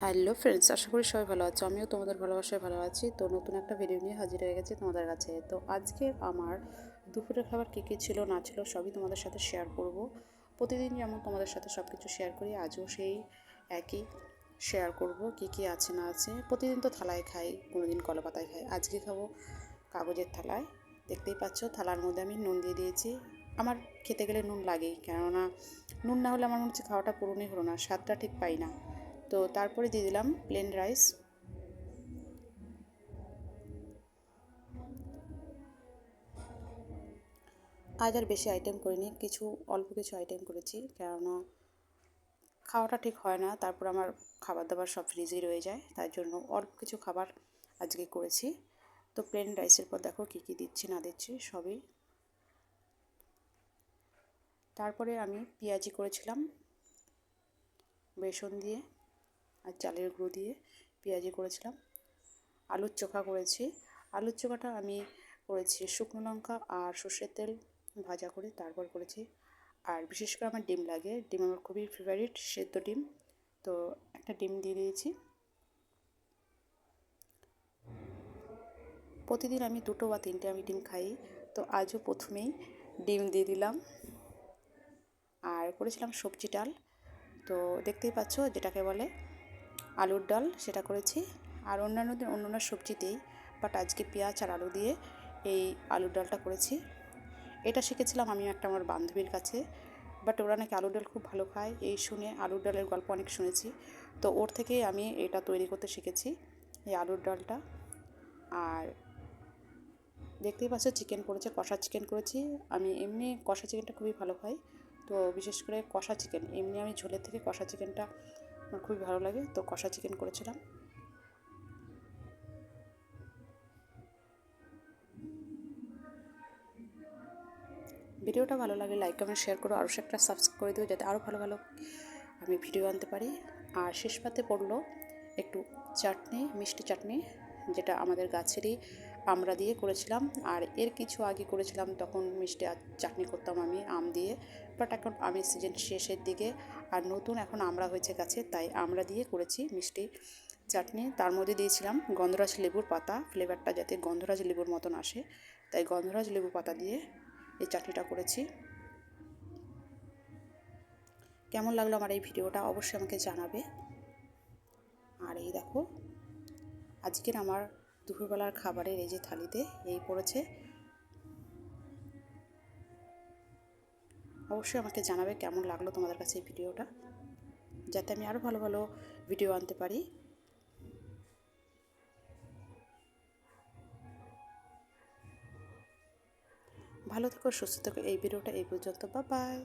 Hello friends আশা করি সবাই ভালো আছো। আমিও তোমাদের ভালোবাসায় ভালো আছি। তো নতুন একটা ভিডিও নিয়ে হাজির হয়ে গেছি তোমাদের কাছে। তো আজকে আমার দুপুরের খাবার কী কী ছিল, না ছিল, সবই তোমাদের সাথে শেয়ার করব। প্রতিদিন যেমন তোমাদের সাথে সব কিছু শেয়ার করি, আজও সেই একই শেয়ার করব, কি কি আছে, না আছে। প্রতিদিন তো থালায় খাই কোনো দিন কলা খাই। আজকে খাব কাগজের থালায়। দেখতেই পাচ্ছ, থালার মধ্যে আমি নুন দিয়ে দিয়েছি। আমার খেতে গেলে নুন লাগেই, কেননা নুন না হলে আমার মনে হচ্ছে খাওয়াটা পুরনোই হলো না, স্বাদটা ঠিক পাই না। তো তারপরে দিয়ে দিলাম প্লেন রাইস আজ আর বেশি আইটেম করিনি, কিছু, অল্প কিছু আইটেম করেছি, কেননা খাওয়াটা ঠিক হয় না, তারপর আমার খাবার দাবার সব ফ্রিজেই রয়ে যায়, তার জন্য অল্প কিছু খাবার আজকে করেছি। তো প্লেন রাইসের পর দেখো কী কী দিচ্ছি, না দিচ্ছি, সবই। তারপরে আমি পেঁয়াজি করেছিলাম, বেসন দিয়ে। আর চালের গুঁড়ো দিয়ে পেঁয়াজি করেছিলাম। আলুর চোখা করেছি। আলুর চোখাটা আমি করেছি শুকনো লঙ্কা আর সর্ষের তেল ভাজা করে তারপর করেছি। আর বিশেষ করে আমার ডিম লাগে। ডিম আমার খুবই ফেভারিট সেদ্ধ ডিম। তো একটা ডিম দিয়ে দিয়েছি। প্রতিদিন আমি দুটো বা তিনটে আমি ডিম খাই। তো আজও প্রথমেই ডিম দিয়ে দিলাম। আর করেছিলাম সবজি ডাল। তো দেখতেই পাচ্ছ যেটাকে বলে আলুর ডাল সেটা করেছি। আর অন্যান্য দিন অন্য সবজিতেই বাট আজকে পেঁয়াজ আর আলু দিয়ে এই আলুর ডালটা করেছি। এটা শিখেছিলাম আমি একটা আমার বান্ধবীর কাছে বাট ওরা নাকি আলুর ডাল খুব ভালো খায়। এই শুনে আলুর ডালের গল্প অনেক শুনেছি। তো ওর থেকেই আমি এটা তৈরি করতে শিখেছি, এই আলুর ডালটা। আর দেখতেই পাচ্ছ চিকেন করেছে, কষা চিকেন করেছি। আমি এমনি কষা চিকেনটা খুবই ভালো খাই। তো বিশেষ করে কষা চিকেন, এমনি আমি ঝোলের থেকে কষা চিকেনটা আমার খুবই ভালো লাগে। তো কষা চিকেন করেছিলাম। ভিডিওটা ভালো লাগে লাইক কমেন্ট শেয়ার করো। আরও একটা সাবস্ক্রাইব করে দিও যাতে আরও ভালো ভালো আমি ভিডিও আনতে পারি। আর শেষ পাতে পড়ল একটু চাটনি, মিষ্টি চাটনি, যেটা আমাদের গাছেরই আমরা দিয়ে করেছিলাম। আর এর কিছু আগে করেছিলাম তখন মিষ্টি চাটনি করতাম আমি, আম দিয়ে। বাট এখন আমের সিজন শেষের দিকে আর নতুন এখন আমরা হয়েছে গাছে, তাই আমরা দিয়ে করেছি মিষ্টি চাটনি। তার মধ্যে দিয়েছিলাম গন্ধরাজ লেবুর পাতা ফ্লেভারটা যাতে গন্ধরাজ লেবুর মতন আসে। তাই গন্ধরাজ লেবু পাতা দিয়ে এই চাটনিটা করেছি। কেমন লাগল আমার এই ভিডিওটা অবশ্যই আমাকে জানাবে। আর এই দেখো, আজকের আমার দুপুরবেলার খাবারের এই যে থালিতে এই পড়েছে। অবশ্যই আমাকে জানাবে কেমন লাগল তোমাদের কাছে এই ভিডিওটা, যাতে আমি আরও ভালো ভালো ভিডিও আনতে পারি। ভালো থেকো, সুস্থ থেকো, এই ভিডিওটা এই পর্যন্ত বা বাই